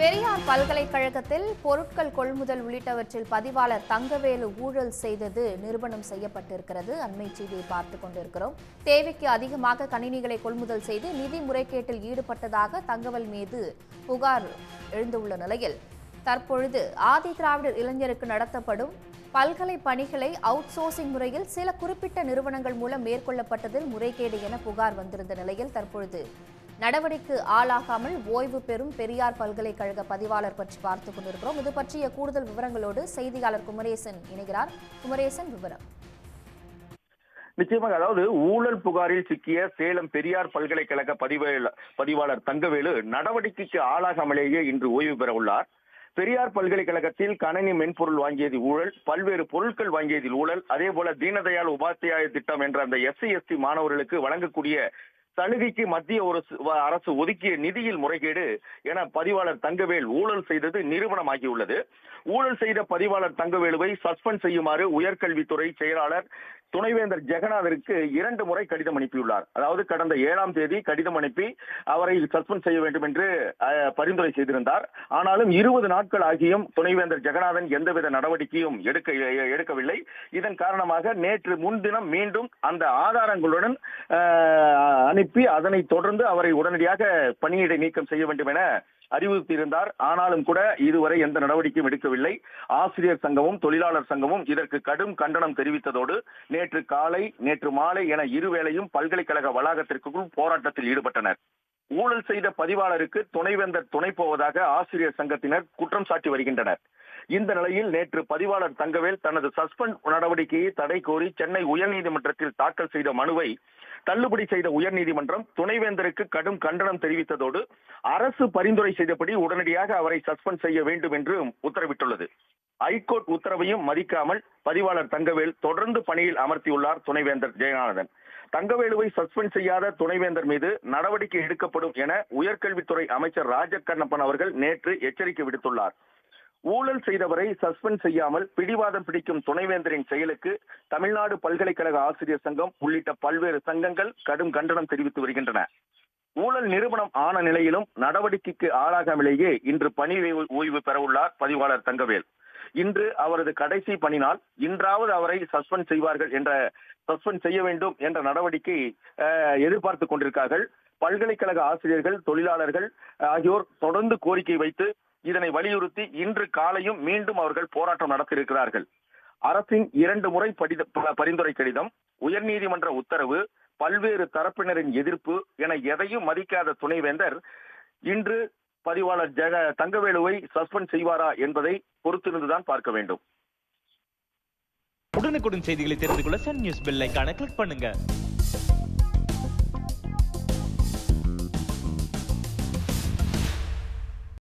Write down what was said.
பெரியார் பல்கலைக்கழகத்தில் பொருட்கள் கொள்முதல் உள்ளிட்டவற்றில் பதிவாளர் தங்கவேலு ஊழல் செய்தது நிறுவனம் செய்யப்பட்டிருக்கிறது. அண்மை செய்தியை பார்த்துக் கொண்டிருக்கிறோம். தேவைக்கு அதிகமாக கணினிகளை கொள்முதல் செய்து நிதி முறைகேட்டில் ஈடுபட்டதாக தங்கவல் மீது புகார் எழுந்துள்ள நிலையில் தற்பொழுது ஆதி திராவிடர் இளைஞருக்கு நடத்தப்படும் பல்கலை பணிகளை அவுட் சோர்சிங் முறையில் சில குறிப்பிட்ட நிறுவனங்கள் மூலம் மேற்கொள்ளப்பட்டதில் முறைகேடு என புகார் வந்திருந்த நிலையில் தற்பொழுது நடவடிக்கை ஆளாகாமல் ஓய்வு பெறும் பெரியார் பல்கலைக்கழக பதிவாளர் பற்றி பார்த்துக் கொண்டிருக்கிறோம். இது பற்றிய கூடுதல் விவரங்களோடு செய்தியாளர் குமரேசன் இணைகிறார். குமரேசன் விவரம். நிச்சயமாக அதாவது ஊழல் புகாரில் சிக்கிய சேலம் பெரியார் பல்கலைக்கழக பதிவேல- பதிவாளர் தங்கவேலு நடவடிக்கைக்கு ஆளாகாமலேயே இன்று ஓய்வு பெற உள்ளார் பெரியார் பல்கலைக்கழகத்தில் கணனி மென்பொருள் வாங்கியது ஊழல் பல்வேறு பொருட்கள் வாங்கியதில் ஊழல் அதே போல தீனதயாள் உபாத்தியாய திட்டம் என்ற அந்த எஸ்சி எஸ்டி மாணவர்களுக்கு வழங்கக்கூடிய சலுகைக்கு மத்திய அரசு ஒதுக்கிய நிதியில் முறைகேடு என பதிவாளர் தங்கவேல் ஊழல் செய்தது நிரூபணமாகியுள்ளது ஊழல் செய்த பதிவாளர் தங்கவேலுவை சஸ்பெண்ட் செய்யுமாறு உயர்கல்வித்துறை செயலாளர் துணைவேந்தர் ஜெகநாதருக்கு இரண்டு முறை கடிதம் அனுப்பியுள்ளார். அதாவது கடந்த ஏழாம் தேதி கடிதம் அனுப்பி அவரை சஸ்பெண்ட் செய்ய வேண்டும் என்று பரிந்துரை செய்திருந்தார். ஆனாலும் இருபது நாட்கள் ஆகியும் துணைவேந்தர் ஜெகநாதன் எந்தவித நடவடிக்கையும் எடுக்க எடுக்கவில்லை. இதன் காரணமாக நேற்று முன்தினம் மீண்டும் அந்த ஆதாரங்களுடன் அனுப்பி அனுப்பி அதனைத் தொடர்ந்து அவரை உடனடியாக பணியிடை நீக்கம் செய்ய வேண்டும் என அறிவுறுத்தியிருந்தார். ஆனாலும் கூட இதுவரை எந்த நடவடிக்கையும் எடுக்கவில்லை. ஆசிரியர் சங்கமும் தொழிலாளர் சங்கமும் இதற்கு கடும் கண்டனம் தெரிவித்ததோடு நேற்று காலை நேற்று மாலை என இருவேளையும் பல்கலைக்கழக வளாகத்திற்குள் போராட்டத்தில் ஈடுபட்டனர். ஊழல் செய்த பதிவாளருக்கு துணைவேந்தர் துணை போவதாக ஆசிரியர் சங்கத்தினர் குற்றம் சாட்டி வருகின்றனர். இந்த நிலையில் நேற்று பதிவாளர் தங்கவேல் தனது சஸ்பெண்ட் நடவடிக்கையை தடை கோரி சென்னை உயர்நீதிமன்றத்தில் தாக்கல் செய்த மனுவை தள்ளுபடி செய்த உயர்நீதிமன்றம் துணைவேந்தருக்கு கடும் கண்டனம் தெரிவித்ததோடு அரசு பரிந்துரை செய்தபடி உடனடியாக அவரை சஸ்பெண்ட் செய்ய வேண்டும் என்று உத்தரவிட்டுள்ளது. ஐகோர்ட் உத்தரவையும் மதிக்காமல் பதிவாளர் தங்கவேல் தொடர்ந்து பணியில் அமர்த்தியுள்ளார் துணைவேந்தர் ஜெயநாதன். தங்கவேலுவை சஸ்பெண்ட் செய்யாத துணைவேந்தர் மீது நடவடிக்கை எடுக்கப்படும் என உயர்கல்வித்துறை அமைச்சர் ராஜகண்ணப்பன் அவர்கள் நேற்று எச்சரிக்கை விடுத்துள்ளார். ஊழல் செய்தவரை சஸ்பெண்ட் செய்யாமல் பிடிவாதம் பிடிக்கும் துணைவேந்தரின் செயலுக்கு தமிழ்நாடு பல்கலைக்கழக ஆசிரியர் சங்கம் உள்ளிட்ட பல்வேறு சங்கங்கள் கடும் கண்டனம் தெரிவித்து வருகின்றன. ஊழல் நிறுவனம் ஆன நிலையிலும் நடவடிக்கைக்கு ஆளாகாமலேயே இன்று பணி ஓய்வு பெறவுள்ளார் பதிவாளர் தங்கவேல். இன்று அவரது கடைசி பணி நாள் இன்றாவது அவரை சஸ்பெண்ட் செய்வார்கள் என்ற சஸ்பெண்ட் செய்ய வேண்டும் என்ற நடவடிக்கை எதிர்பார்த்து கொண்டிருக்கார்கள். பல்கலைக்கழக ஆசிரியர்கள் தொழிலாளர்கள் ஆகியோர் தொடர்ந்து கோரிக்கை வைத்து இதனை வலியுறுத்தி இன்று காலையும் மீண்டும் அவர்கள் போராட்டம் நடத்தியிருக்கிறார்கள். அரசின் இரண்டு முறை படித- ப- பரிந்துரை கடிதம் உயர்நீதிமன்ற உத்தரவு பல்வேறு தரப்பினரின் எதிர்ப்பு என எதையும் மதிக்காத துணைவேந்தர் இன்று பதிவாளர் ஜெக தங்கவேலுவை சஸ்பெண்ட் செய்வாரா என்பதை பொறுத்திருந்துதான் பார்க்க வேண்டும். உடனுக்குடன் செய்திகளை தெரிந்து கொள்ள சன் நியூஸ் பெல் ஐக்கான கிளிக் பண்ணுங்க.